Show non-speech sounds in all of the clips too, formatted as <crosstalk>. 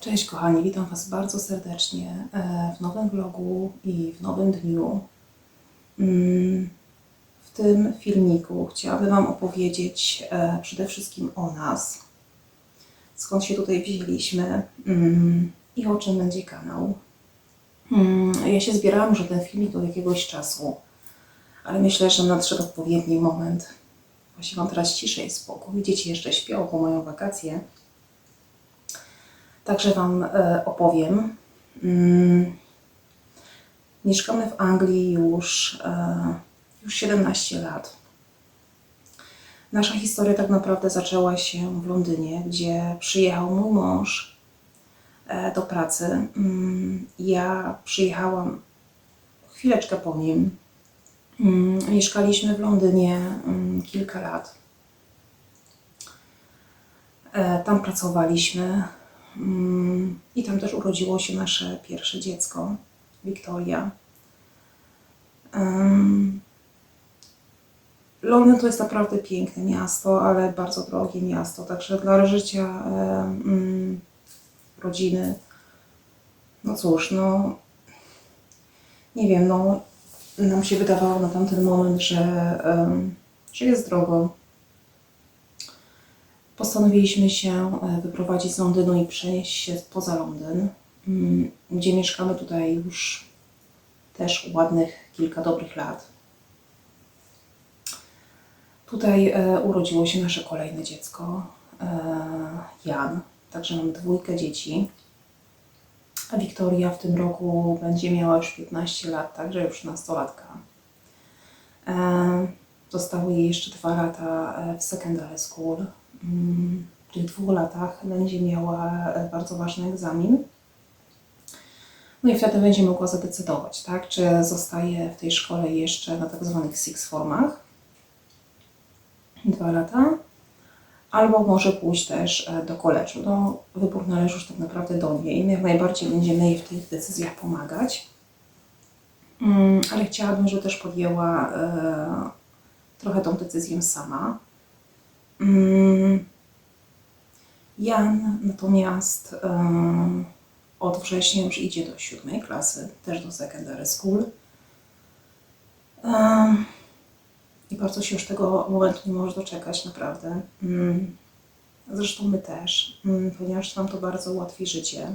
Cześć kochani, witam Was bardzo serdecznie e, w nowym vlogu i w nowym dniu. Mm, W tym filmiku chciałabym Wam opowiedzieć e, przede wszystkim o nas, skąd się tutaj wzięliśmy mm, i o czym będzie kanał. Mm, Ja się zbierałam już ten filmik od jakiegoś czasu, ale myślę, że nadszedł odpowiedni moment. Właśnie mam teraz ciszę i spokój. Dzieci jeszcze śpią, bo mają wakacje. Także Wam e, opowiem. Mm, Mieszkamy w Anglii już, e, już 17 lat. Nasza historia tak naprawdę zaczęła się w Londynie, gdzie przyjechał mój mąż e, do pracy. Mm, Ja przyjechałam chwileczkę po nim. Mm, Mieszkaliśmy w Londynie kilka lat. Tam pracowaliśmy. I tam też urodziło się nasze pierwsze dziecko, Wiktoria. Londyn to jest naprawdę piękne miasto, ale bardzo drogie miasto. Także dla życia rodziny, no cóż, no nie wiem, no nam się wydawało na tamten moment, że, że jest drogo. Postanowiliśmy się e, wyprowadzić z Londynu i przenieść się poza Londyn, mm, gdzie mieszkamy tutaj już też ładnych kilka dobrych lat. Tutaj e, urodziło się nasze kolejne dziecko, e, Jan. Także mamy dwójkę dzieci. A Wiktoria w tym roku będzie miała już 15 lat, także już nastolatka. Zostały jej jeszcze dwa lata w secondary school. Tych dwóch latach będzie miała e, bardzo ważny egzamin. No i wtedy będzie mogła zadecydować, tak, czy zostaje w tej szkole jeszcze na tak zwanych six formach, dwa lata, albo może pójść też e, do koleżu. No, wybór należy już tak naprawdę do niej. My jak najbardziej będziemy jej w tych decyzjach pomagać. Mm, ale chciałabym, żeby też podjęła e, trochę tą decyzję sama. Mm, Jan natomiast od września już idzie do siódmej klasy, też do secondary school. I bardzo się już tego momentu nie może doczekać, naprawdę. Mm, Zresztą my też, mm, ponieważ nam to bardzo ułatwi życie.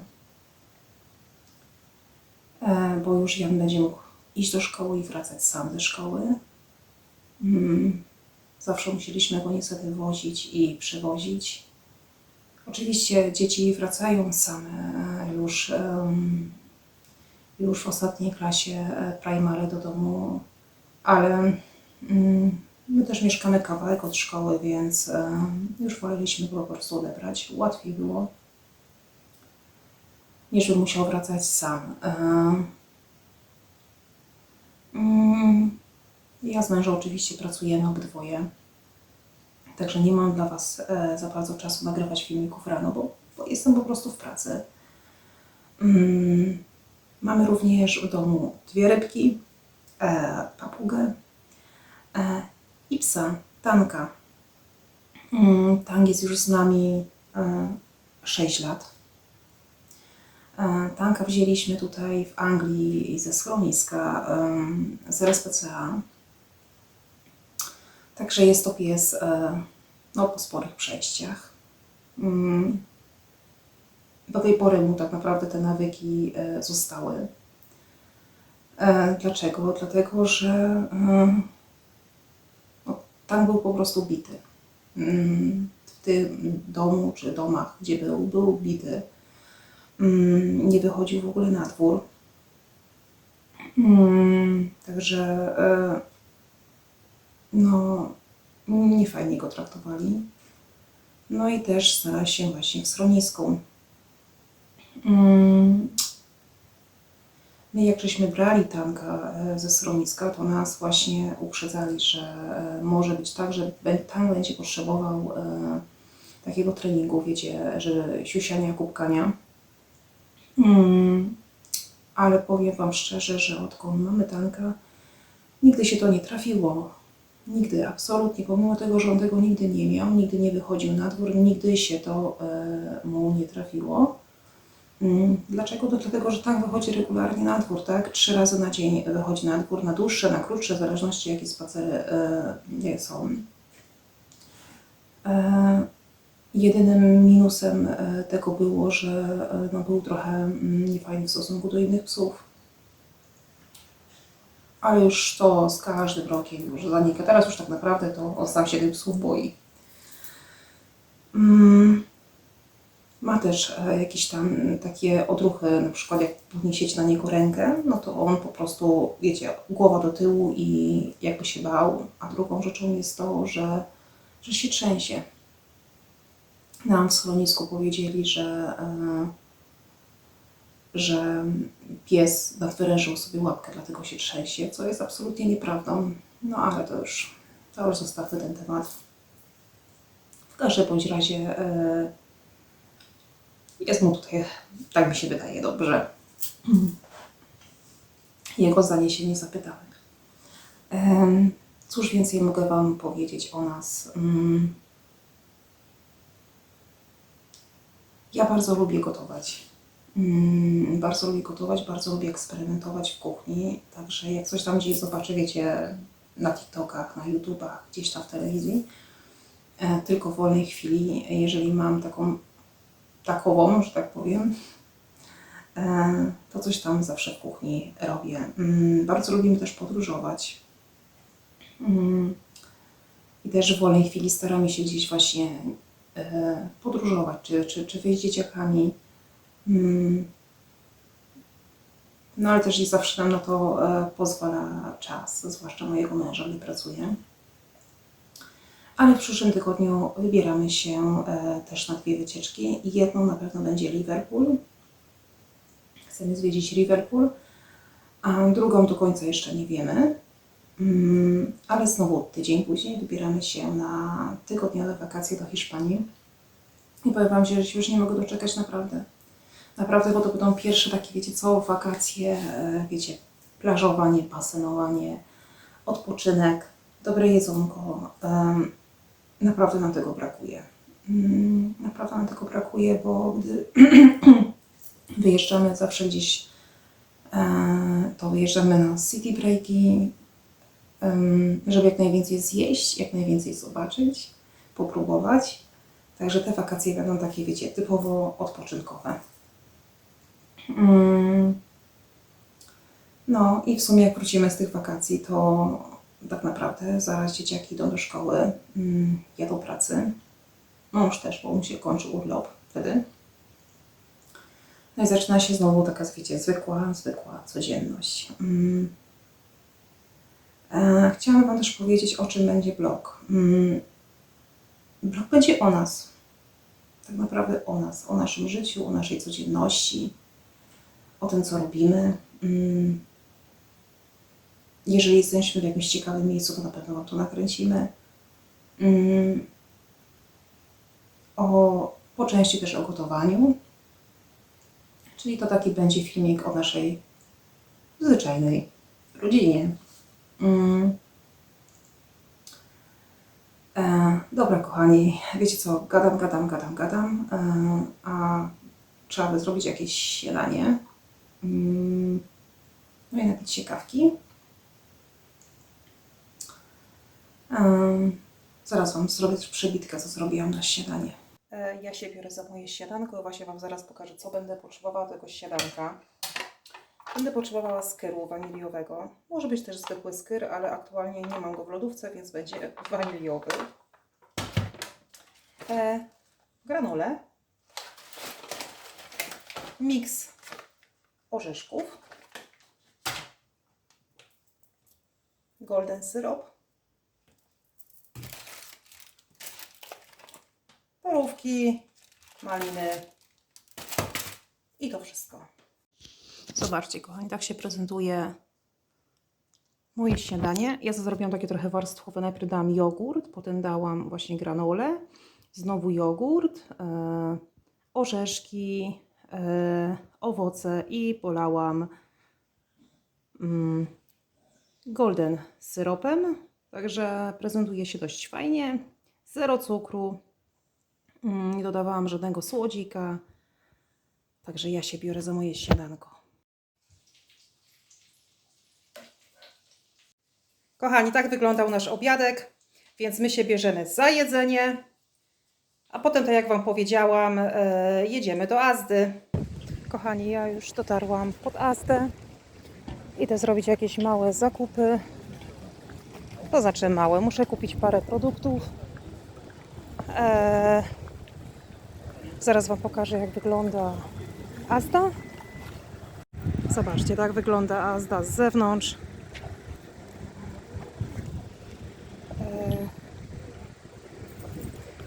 Bo już Jan będzie mógł iść do szkoły i wracać sam ze szkoły. Zawsze musieliśmy go niestety wozić i przywozić. Oczywiście dzieci wracają same e, już, już w ostatniej klasie e, primary do domu, ale mm, my też mieszkamy kawałek od szkoły, więc em, już woleliśmy go po prostu odebrać. Łatwiej było, niż by musiał wracać sam. Mm, Ja z mężem oczywiście pracujemy obydwoje. Także nie mam dla Was e, za bardzo czasu nagrywać filmików rano, bo, bo jestem po prostu w pracy. Mm, mamy również w domu dwie rybki, e, papugę e, i psa, Tanka. Mm, Tank jest już z nami e, 6 lat. Tanka wzięliśmy tutaj w Anglii ze schroniska, z RSPCA. Także jest to pies e, no, po sporych przejściach. Mm. Do tej pory mu tak naprawdę te nawyki e, zostały. E, Dlaczego? Dlatego, że e, no, tam był po prostu bity. Mm, W tym domu czy domach, gdzie był, był bity. Mm, Nie wychodził w ogóle na dwór. Mm, Także no, nie fajnie go traktowali. No i też znalazł się właśnie w schronisku. Mm. My jak żeśmy brali tanka e, ze schroniska, to nas właśnie uprzedzali, że e, może być tak, że tank będzie potrzebował e, takiego treningu, wiecie, że siusiania, kupkania. Mm. Ale powiem Wam szczerze, że odkąd mamy tanka, nigdy się to nie trafiło. Nigdy, absolutnie, pomimo tego, że on tego nigdy nie miał, nigdy nie wychodził na dwór, nigdy się to e, mu nie trafiło. Mm, Dlaczego? To dlatego, że tak wychodzi regularnie na dwór, tak? Trzy razy na dzień wychodzi na dwór, na dłuższe, na krótsze, w zależności jakie spacery nie są. E, Jedynym minusem tego było, że no, był trochę mm, niefajny w stosunku do innych psów. Ale już to z każdym rokiem już zanika. Teraz już tak naprawdę to on sam się tych psów boi. Mm. Ma też e, jakieś tam takie odruchy, na przykład jak podniesiecie na niego rękę, no to on po prostu, wiecie, głowa do tyłu i jakby się bał. A drugą rzeczą jest to, że, że się trzęsie. Nam w schronisku powiedzieli, że, e, że pies nadwyrężył sobie łapkę, dlatego się trzęsie, co jest absolutnie nieprawdą. No ale to już, to już zostawmy ten temat. W każdym bądź razie e, jest mu tutaj, tak mi się wydaje, dobrze. Jego zdanie się nie Cóż więcej mogę Wam powiedzieć o nas? Mm. Ja bardzo lubię gotować. Mm, Bardzo lubię gotować, bardzo lubię eksperymentować w kuchni. Także jak coś tam gdzieś zobaczę, wiecie, na TikTokach, na YouTubach, gdzieś tam w telewizji, e, tylko w wolnej chwili, jeżeli mam taką takową, że tak powiem, e, to coś tam zawsze w kuchni robię. Mm, Bardzo lubimy też podróżować. Mm, I też w wolnej chwili staramy się gdzieś właśnie e, podróżować, czy, czy, czy wyjść z dzieciakami. Mm. No ale też i zawsze nam na to e, pozwala czas, zwłaszcza mojego męża, gdy pracuje. Ale w przyszłym tygodniu wybieramy się e, też na dwie wycieczki. Jedną na pewno będzie Liverpool. Chcemy zwiedzić Liverpool, a drugą do końca jeszcze nie wiemy. Mm, Ale znowu tydzień później wybieramy się na tygodniowe wakacje do Hiszpanii. I powiem Wam, że się już nie mogę doczekać naprawdę. Naprawdę, bo to będą pierwsze takie, wiecie co, wakacje, e, wiecie, plażowanie, basenowanie, odpoczynek, dobre jedzonko. Naprawdę nam tego brakuje. Mm, Naprawdę nam tego brakuje, bo gdy <clears throat> wyjeżdżamy zawsze gdzieś, e, to wyjeżdżamy na city breaki, żeby jak najwięcej zjeść, jak najwięcej zobaczyć, popróbować. Także te wakacje będą takie, wiecie, typowo odpoczynkowe. Mm. No i w sumie jak wrócimy z tych wakacji, to tak naprawdę zaraz dzieciaki idą do szkoły, mm, ja do pracy. Mąż też, bo mu się kończy urlop wtedy. No i zaczyna się znowu taka, wiecie, zwykła, zwykła codzienność. Mm. E, chciałam Wam też powiedzieć, o czym będzie blog. Blog będzie o nas. Tak naprawdę o nas, o naszym życiu, o naszej codzienności, o tym, co robimy. Mm. Jeżeli jesteśmy w jakimś ciekawym miejscu, to na pewno to nakręcimy. Mm. O, po części też o gotowaniu. Czyli to taki będzie filmik o naszej zwyczajnej rodzinie. Mm. E, dobra, kochani, wiecie co, gadam, gadam, gadam, gadam, e, a trzeba by zrobić jakieś śniadanie. Mm. No i napić się kawki. Zaraz Wam zrobię też przebitkę, co zrobiłam na śniadanie. E, Ja się biorę za moje śniadanko właśnie Wam zaraz pokażę, co będę potrzebowała do tego śniadanka. Będę potrzebowała skyru waniliowego. Może być też zwykły skyr, ale aktualnie nie mam go w lodówce, więc będzie <laughs> waniliowy. E, granole. Miks orzeszków. Golden syrop. Porówki, maliny i to wszystko. Zobaczcie, kochani, tak się prezentuje moje śniadanie. Ja zrobiłam takie trochę warstwowe. Najpierw dałam jogurt, potem dałam właśnie granole, znowu jogurt, e, orzeszki, owoce i polałam mm, golden syropem. Także prezentuje się dość fajnie. Zero cukru. Mm, Nie dodawałam żadnego słodzika. Także ja się biorę za moje śniadanko. Kochani, tak wyglądał nasz obiadek, więc my się bierzemy za jedzenie, a potem, tak jak Wam powiedziałam, e, jedziemy do Azdy. Kochani, ja już dotarłam pod Azdę. Idę zrobić jakieś małe zakupy. To znaczy małe, muszę kupić parę produktów. E, zaraz Wam pokażę, jak wygląda Azda. Zobaczcie, tak wygląda Azda z zewnątrz.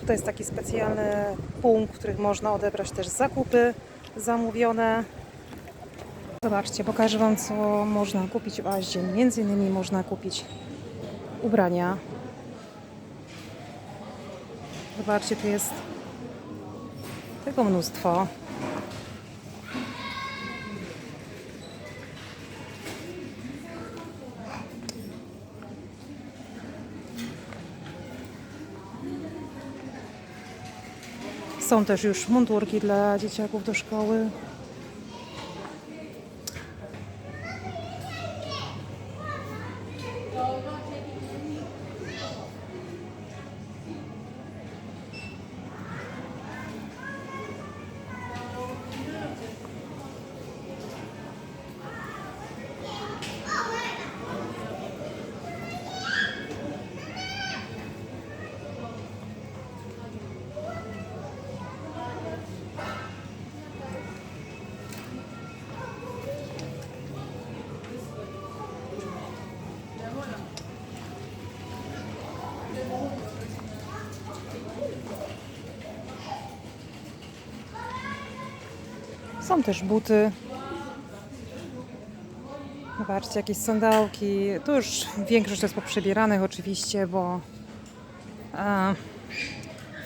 Tutaj jest taki specjalny punkt, w którym można odebrać też zakupy zamówione. Zobaczcie, pokażę Wam, co można kupić w Aździe. Między innymi można kupić ubrania. Zobaczcie, tu jest tego mnóstwo. Są też już mundurki dla dzieciaków do szkoły. Są też buty. Zobaczcie, jakieś sandałki. Tu już większość jest poprzebieranych oczywiście, bo e,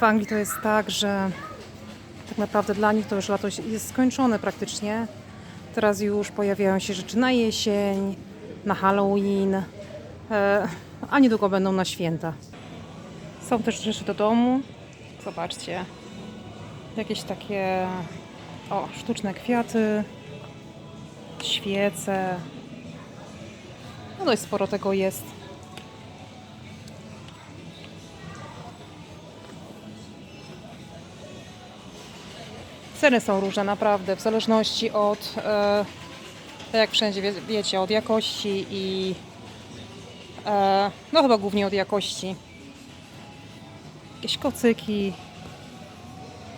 w Anglii to jest tak, że tak naprawdę dla nich to już lato jest skończone praktycznie. Teraz już pojawiają się rzeczy na jesień, na Halloween, e, a niedługo będą na święta. Są też rzeczy do domu. Zobaczcie. Jakieś takie o, sztuczne kwiaty, świece. No dość sporo tego jest. Ceny są różne naprawdę, w zależności od, e, tak jak wszędzie wie, wiecie, od jakości i e, no chyba głównie od jakości. Jakieś kocyki.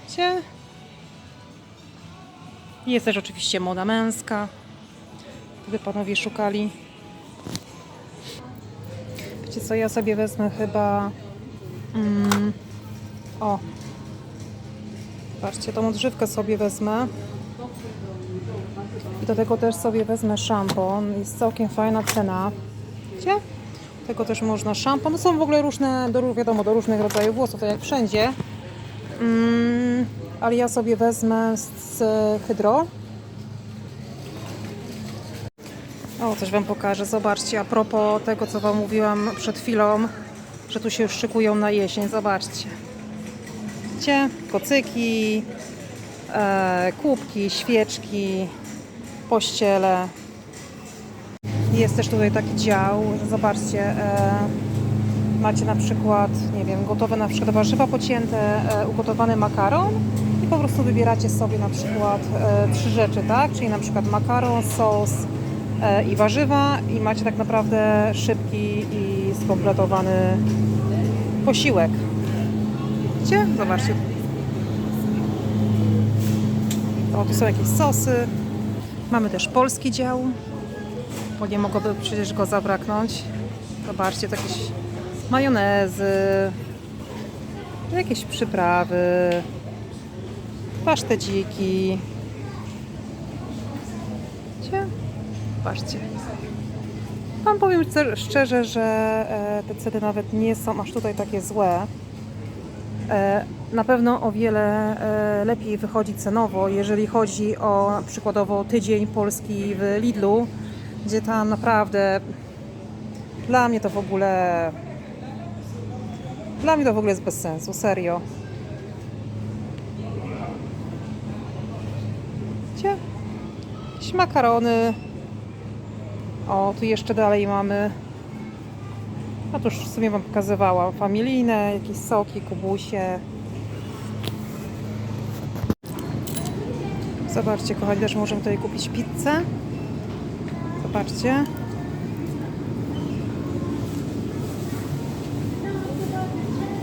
Gdzie? Jest też oczywiście moda męska. Gdyby panowie szukali. Wiecie co, ja sobie wezmę chyba... Mm, o. Patrzcie, tą odżywkę sobie wezmę. I do tego też sobie wezmę szampon. Jest całkiem fajna cena. Wiecie? Tego też można szampon. No są w ogóle różne, do, wiadomo, do różnych rodzajów włosów, tak jak wszędzie. Mm, ale ja sobie wezmę z, hydro. O, coś Wam pokażę. Zobaczcie, a propos tego, co Wam mówiłam przed chwilą, że tu się już szykują na jesień. Zobaczcie. Widzicie? Kocyki, e, kubki, świeczki, pościele. Jest też tutaj taki dział, że zobaczcie, e, macie na przykład, nie wiem, gotowe na przykład warzywa pocięte, e, ugotowany makaron po prostu wybieracie sobie na przykład e, trzy rzeczy, tak? Czyli na przykład makaron, sos e, i warzywa i macie tak naprawdę szybki i skompletowany posiłek. Widzicie? Zobaczcie. O, tu są jakieś sosy. Mamy też polski dział, bo nie mogłoby przecież go zabraknąć. Zobaczcie, to jakieś majonezy, jakieś przyprawy, paszteciki. Widzicie? Patrzcie. Wam powiem szczerze, że e, te ceny nawet nie są aż tutaj takie złe. E, Na pewno o wiele e, lepiej wychodzi cenowo, jeżeli chodzi o przykładowo tydzień polski w Lidlu, gdzie tam naprawdę dla mnie to w ogóle dla mnie to w ogóle jest bez sensu, serio. Makarony. O, tu jeszcze dalej mamy. No to już w sumie Wam pokazywałam. Familijne, jakieś soki, kubusie. Zobaczcie, kochani, też możemy tutaj kupić pizzę. Zobaczcie.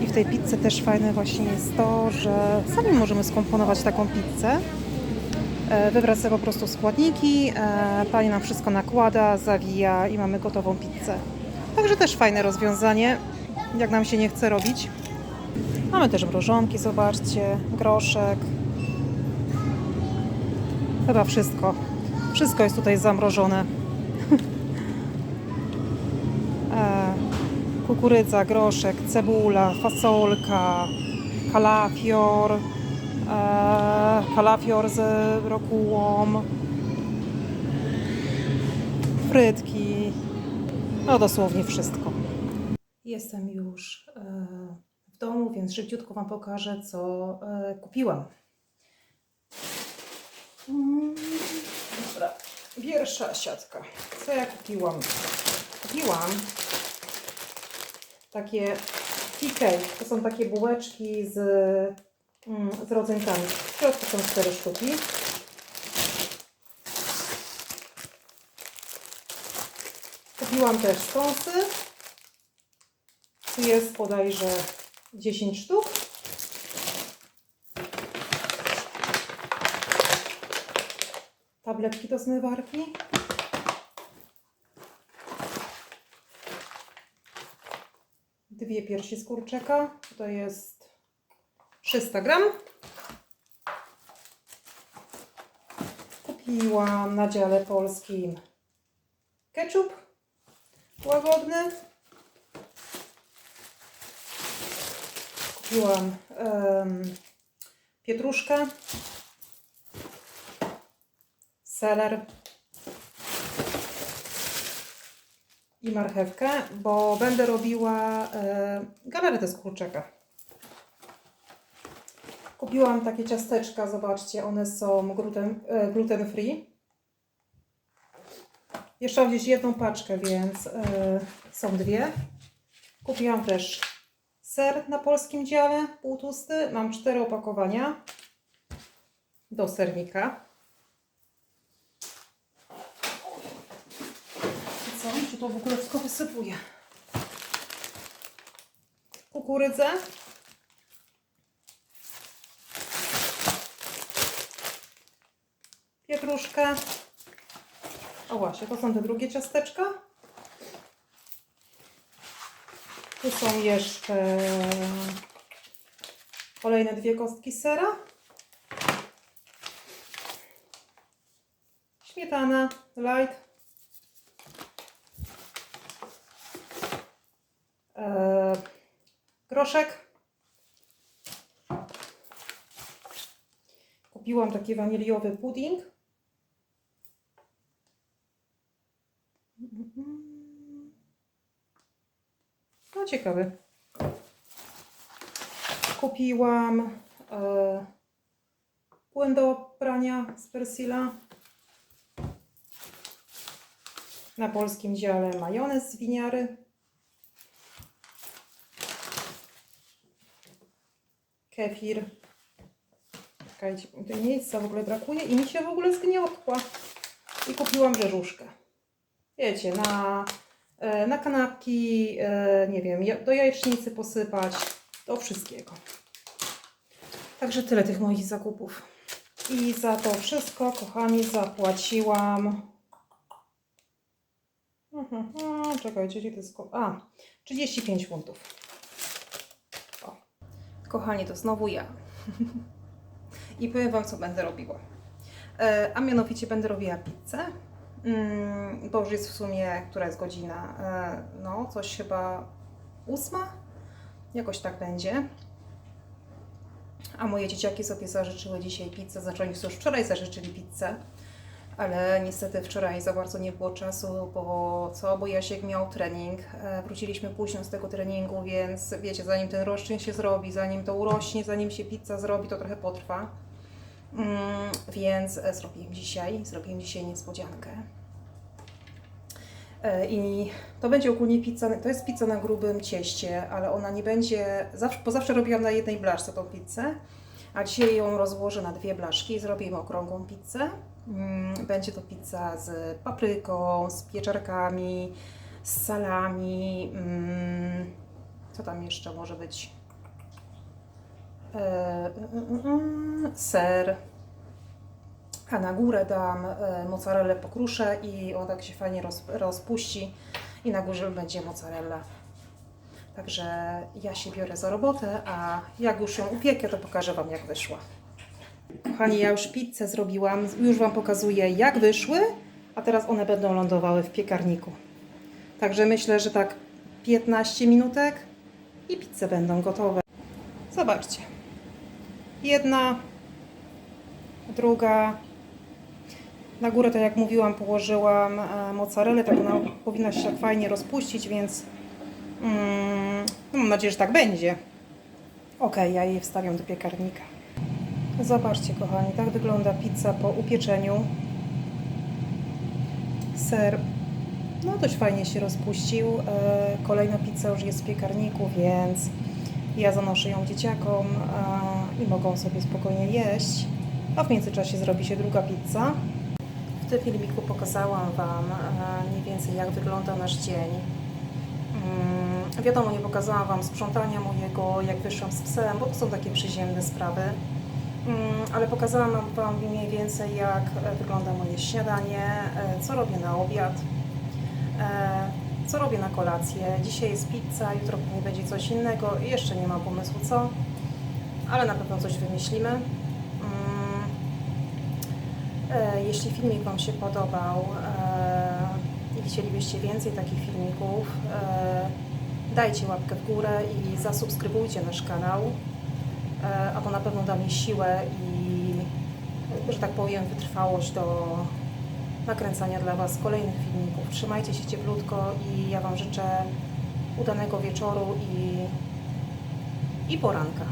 I w tej pizzy też fajne właśnie jest to, że sami możemy skomponować taką pizzę. E, Wybrać sobie po prostu składniki, e, pani nam wszystko nakłada, zawija i mamy gotową pizzę. Także też fajne rozwiązanie, jak nam się nie chce robić. Mamy też mrożonki, zobaczcie, groszek. Chyba wszystko. Wszystko jest tutaj zamrożone. <laughs> e, kukurydza, groszek, cebula, fasolka, kalafior, kalafior z rokułą, frytki, no dosłownie wszystko. Jestem już e, w domu, więc szybciutko Wam pokażę, co e, kupiłam. Mm, Dobra, pierwsza siatka. Co ja kupiłam? Kupiłam takie TK. To są takie bułeczki z, z rodzynkami. W środku są cztery sztuki. Kupiłam też skąsy. Tu jest bodajże 10 sztuk. Tabletki do zmywarki. Dwie piersi z kurczaka. To jest 300 gram. Kupiłam na dziale polskim ketchup łagodny. Kupiłam em, pietruszkę, seler i marchewkę, bo będę robiła e, galaretę z kurczaka. Kupiłam takie ciasteczka, zobaczcie, one są gluten, e, gluten free. Jeszcze mam gdzieś jedną paczkę, więc e, są dwie. Kupiłam też ser na polskim dziale, półtłusty. Mam cztery opakowania do sernika. I co? Się to w ogóle wszystko wysypuje. Kukurydzę. Pietruszkę. O właśnie, to są te drugie ciasteczka. Tu są jeszcze kolejne dwie kostki sera. Śmietana, light. Eee, groszek. Kupiłam taki waniliowy pudding. Ciekawy. Kupiłam e, płyn do prania z Persila. Na polskim dziale majonez z winiary. Kefir. Czekajcie, tutaj miejsca w ogóle brakuje i mi się w ogóle zgniotła. I kupiłam rzeżuszkę. Wiecie, na, na kanapki, e, nie wiem, do jajecznicy posypać, do wszystkiego. Także tyle tych moich zakupów. I za to wszystko, kochani, zapłaciłam. Mhm, mhm, Czekajcie, gdzie to jest. A, 35 funtów. O. Kochani, to znowu ja. <laughs> I powiem Wam, co będę robiła. E, A mianowicie będę robiła pizzę. Mm, Bo już jest w sumie, która jest godzina? E, No, coś chyba ósma? Jakoś tak będzie. A moje dzieciaki sobie zażyczyły dzisiaj pizzę. Znaczy oni już wczoraj zażyczyli pizzę. Ale niestety wczoraj za bardzo nie było czasu, bo co? Bo Jasiek miał trening. E, Wróciliśmy późno z tego treningu, więc wiecie, zanim ten roszczyn się zrobi, zanim to urośnie, zanim się pizza zrobi, to trochę potrwa. Mm, więc e, zrobiłem dzisiaj, zrobiłem dzisiaj niespodziankę. E, I to będzie ogólnie pizza, to jest pizza na grubym cieście, ale ona nie będzie, bo zawsze robiłam na jednej blaszce tą pizzę, a dzisiaj ją rozłożę na dwie blaszki i zrobię okrągłą pizzę. Mm, Będzie to pizza z papryką, z pieczarkami, z salami, mm, co tam jeszcze może być? E, mm, mm, ser, a na górę dam e, mozzarellę pokruszę i on tak się fajnie roz, rozpuści i na górze będzie mozzarella. Także ja się biorę za robotę, a jak już ją upiekę, to pokażę Wam jak wyszła. Kochani, ja już pizzę zrobiłam, już Wam pokazuję jak wyszły, a teraz one będą lądowały w piekarniku. Także myślę, że tak 15 minutek i pizze będą gotowe. Zobaczcie. Jedna, druga. Na górę, tak jak mówiłam, położyłam e, mozzarellę, tak ona powinna się tak fajnie rozpuścić, więc mm, no mam nadzieję, że tak będzie. Ok, ja je wstawiam do piekarnika. Zobaczcie, kochani, tak wygląda pizza po upieczeniu. Ser no dość fajnie się rozpuścił. E, Kolejna pizza już jest w piekarniku, więc ja zanoszę ją dzieciakom i mogą sobie spokojnie jeść. A w międzyczasie zrobi się druga pizza. W tym filmiku pokazałam Wam mniej więcej jak wygląda nasz dzień. Mm, Wiadomo, nie pokazałam Wam sprzątania mojego, jak wyszłam z psem, bo to są takie przyziemne sprawy. Mm, Ale pokazałam Wam mniej więcej jak e, wygląda moje śniadanie, e, co robię na obiad, e, co robię na kolację. Dzisiaj jest pizza, jutro pewnie będzie coś innego. Jeszcze nie mam pomysłu co, ale na pewno coś wymyślimy. Mm, E, Jeśli filmik Wam się podobał e, i chcielibyście więcej takich filmików, e, dajcie łapkę w górę i zasubskrybujcie nasz kanał, a to na pewno da mi siłę i, że tak powiem, wytrwałość do nakręcania dla Was kolejnych filmików. Trzymajcie się cieplutko i ja Wam życzę udanego wieczoru i, i poranka.